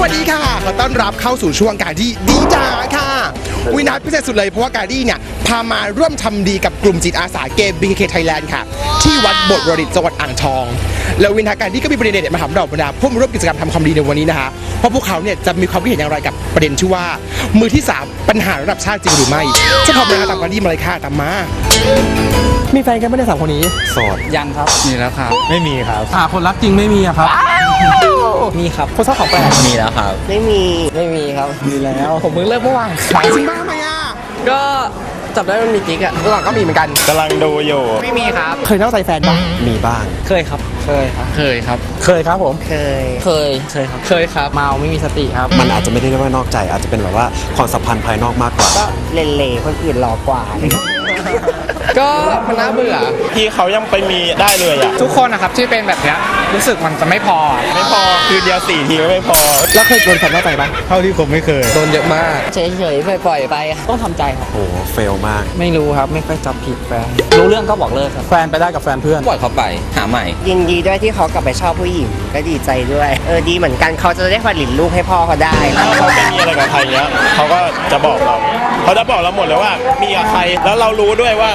วัสดีค่ะ ขอต้อนรับเข้าสู่ช่วงการดีดีจ้าค่ะ วินาทพิเศษสุดเลยเพราะว่าการดีเนี่ย พามาร่วมทำดีกับกลุ่มจิตอาสาเกม BKK Thailand ค่ะ ที่วัดโบทรดิตจังหวัดอ่างทอง แล้ววินาทการดีก็มีประเด็นเด็ดมาถามเราบรรดาผู้มาร่วมกิจกรรมทำความดีในวันนี้นะคะ เพราะพวกเขาเนี่ยจะมีความคิดเห็นอย่างไรกับประเด็นชื่อว่า มือที่สามปัญหาระดับชาติจริงหรือไม่จะขอบคุณตามการดีมาเลยค่ะตามมา มีแฟนกันไม่ได้สามคนนี้ โสดยังครับ มีแล้วครับ ไม่มีครับ หาคนรักจริงไม่มีอะครับ มีครับคนชอบของแปลกมีแล้วครับ ไม่มี ไม่มีครับ มีแล้ว ผมเพิ่งเลิกเมื่อวานจริงบ้าไหมอะ ก็จับได้มันมีกิ๊กอะระหว่างก็มีเหมือนกันกำลังดูอยู่ ไม่มีครับ เคยนอกใจแฟนปะมีบ้าง เคยครับ เคยครับ เคยครับ เคยครับผม เคย เคย เคยครับ เคยครับ เมาไม่มีสติครับ มันอาจจะไม่ได้เรียกว่านอกใจ อาจจะเป็นแบบว่าความสัมพันธ์ภายนอกมากกว่า ก็เล่ๆคนอื่นหล่อกว่า ก็มันน่าเบื่อพี่เขายังไปมีได้เลยอะ ทุกคนนะครับที่เป็นแบบเนี้ยรู้สึกมันจะไม่พอ ไม่พอ คือเดียวสี่ทีก็ไม่พอ แล้วเคยโดนแฟนนอกใจปะเท่าที่ผมไม่เคย โดนเยอะมาก เฉยๆปล่อยๆไปอะต้องทำใจครับ โอ้โหเฟลมาก ไม่รู้ครับ ไม่ค่อยจับผิดแฟน รู้เรื่องก็บอกเลิกครับ แฟนไปได้กับแฟนเพื่อน ปล่อยเขาไป หาใหม่ยินดีด้วยที่เขากลับไปชอบผู้หญิงก็ดีใจด้วยเออดีเหมือนกันเขาจะได้ผลิตลูกให้พ่อเขาได้ถ้าเขาไม่มีอะไรกับใครเนี้ยเขาก็จะบอกเราเขาจะบอกเราหมดเลยว่ามีกับใครแล้วเรารู้ด้วยว่า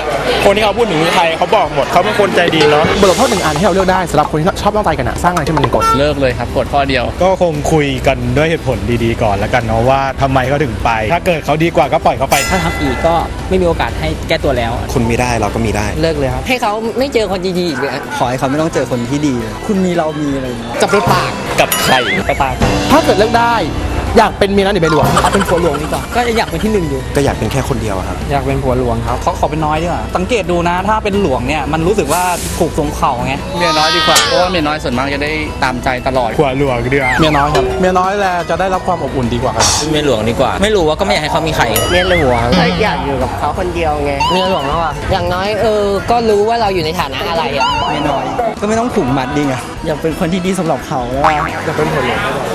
คนที่เขาพูดถึงคือใครเขาบอกหมดเขาเป็นคนใจดีเนาะบทลงโทษหนึ่งอันให้เราเลือกได้สำหรับคนที่ชอบนอกใจกันอะสร้างอะไรที่มันเป็นกฎเลิกเลยครับกดข้อเดียว ก็คงคุยกันด้วยเหตุผลดีๆก่อนแล้วกันเนาะว่าทำไมเขาถึงไป ถ้าเกิดเขาดีกว่าก็ปล่อยเขาไป ถ้าทำอีกก็ไม่มีโอกาสให้แก้ตัวแล้ว คุณมีได้เราก็มีได้ เลิกเลยครับ ให้เขาไม่เจอคนดีๆอีกเลยขอให้เขาไม่ต้องเจอคนที่ดีคุณมีเรามีอะไรอย่างเงี้ยจับรถปากกับใครไปตายถ้าเกิดเลือกได้ อยากเป็นเมียน้อยหรือเมียหลวงเอาเป็นผัวหลวงดีกว่าก็อยากเป็นที่หนึ่งอยู่ ก็อยากเป็นแค่คนเดียวอะครับ อยากเป็นผัวหลวงครับเขาขอเป็นน้อยดีกว่าสังเกตดูนะถ้าเป็นหลวงเนี่ยมันรู้สึกว่าถูกสงเข่าไงเมียน้อยดีกว่าเพราะว่าเมียน้อยส่วนมากจะได้ตามใจตลอดขวาหลวงเดียวเมียน้อยครับเมียน้อยแหละจะได้รับความอบอุ่นดีกว่าครับเมียหลวงดีกว่า ไม่รู้ว่าก็ไม่อยากให้เขามีใครเมียหลวงก็อยากอยู่กับเขาคนเดียวไงเมียหลวงแล้วอะอย่างน้อยเออก็รู้ว่าเราอยู่ในฐานะอะไรอะไม่น้อย ก็ไม่ต้องผูกมัดดีไงอยากเป็นคนที่ดีสำหรับเขาแล้ว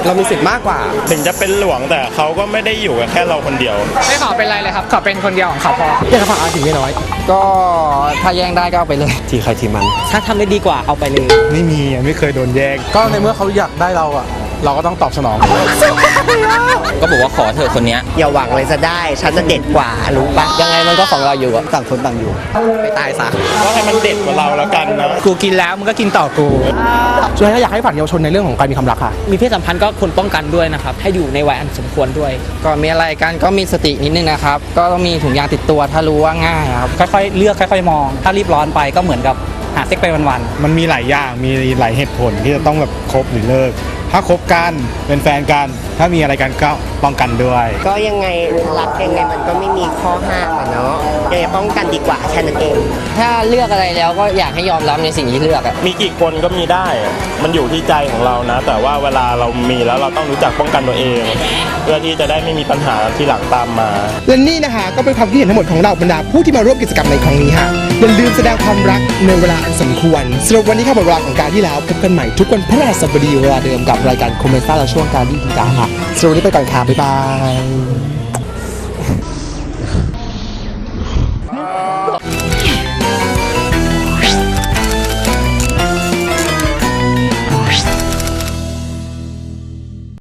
เรามีสิทธิ์มากกว่า ถึงจะเป็นหลวงแต่เขาก็ไม่ได้อยู่กับแค่เราคนเดียว ไม่ขอเป็นไรเลยครับขอเป็นคนเดียวของเขาพออยากจะฝากอะไรถึงเมียน้อย ก็ถ้าแย่งได้ก็เอาไปเลย ทีใครทีมัน ถ้าทำได้ดีกว่าเอาไปเลย ไม่มีอะไม่เคยโดนแย่งก็ในเมื่อเขาอยากได้เราอะ เราก็ต้องตอบสนอง ก็บอกว่าขอเถอะคนเนี้ยอย่าหวังเลยจะได้ ฉันจะเด็ดกว่ารู้ปะยังไงมันก็ของเราอยู่อะต่างคนต่างอยู่ ไปตายซะก็ให้มันเด็ดกว่าเราแล้วกันนะกูกินแล้วมึงก็กินต่อกูสุดท้ายแล้วอยากให้ฝากเยาวชนในเรื่องของการมีความรักค่ะ มีเพศสัมพันธ์ก็ควรป้องกันด้วยนะครับ ให้อยู่ในวัยอันสมควรด้วย ก่อนมีอะไรกันก็มีสตินิดนึงนะครับ ก็ต้องมีถุงยางติดตัวถ้ารู้ว่าง่ายครับ ค่อยๆ เลือกค่อย ๆ มอง ถ้ารีบร้อนไปก็เหมือนกับ หาเซ็กไปวันมันมีหลายอย่างมีหลายเหตุผลที่จะต้องแบบคบหรือเลิก ถ้าคบกันเป็นแฟนกันถ้ามีอะไรกันก็ป้องกันด้วย ก็ยังไงรักยังไงมันก็ไม่มีข้อห้ามอะเนาะยังไงป้องกันดีกว่าแค่นั้นเองๆถ้าเลือกอะไรแล้วก็อยากให้ยอมรับในสิ่งที่เลือกอะมีกี่คนก็มีได้ มันอยู่ที่ใจของเรานะ แต่ว่าเวลาเรามีแล้วเราต้องรู้จักป้องกันตัวเอง เพื่อที่จะได้ไม่มีปัญหาที่หลังตามมา และนี่นะคะก็เป็นความคิดเห็นทั้งหมดของเราบรรดาผู้ที่มาร่วมกิจกรรมในครั้งนี้ค่ะ อย่าลืมแสดงความรักในเวลาอันสมควรสำหรับวันนี้ค่ะหมดเวลาของการที่แล้วพบกันใหม่ทุกวันพฤหัสบดีเวลาเดิมกับรายการคอมเมนต์และช่วงการดีดีจ้าค่ะสำหรับวันนี้ไปก่อนค่ะบ๊ายบาย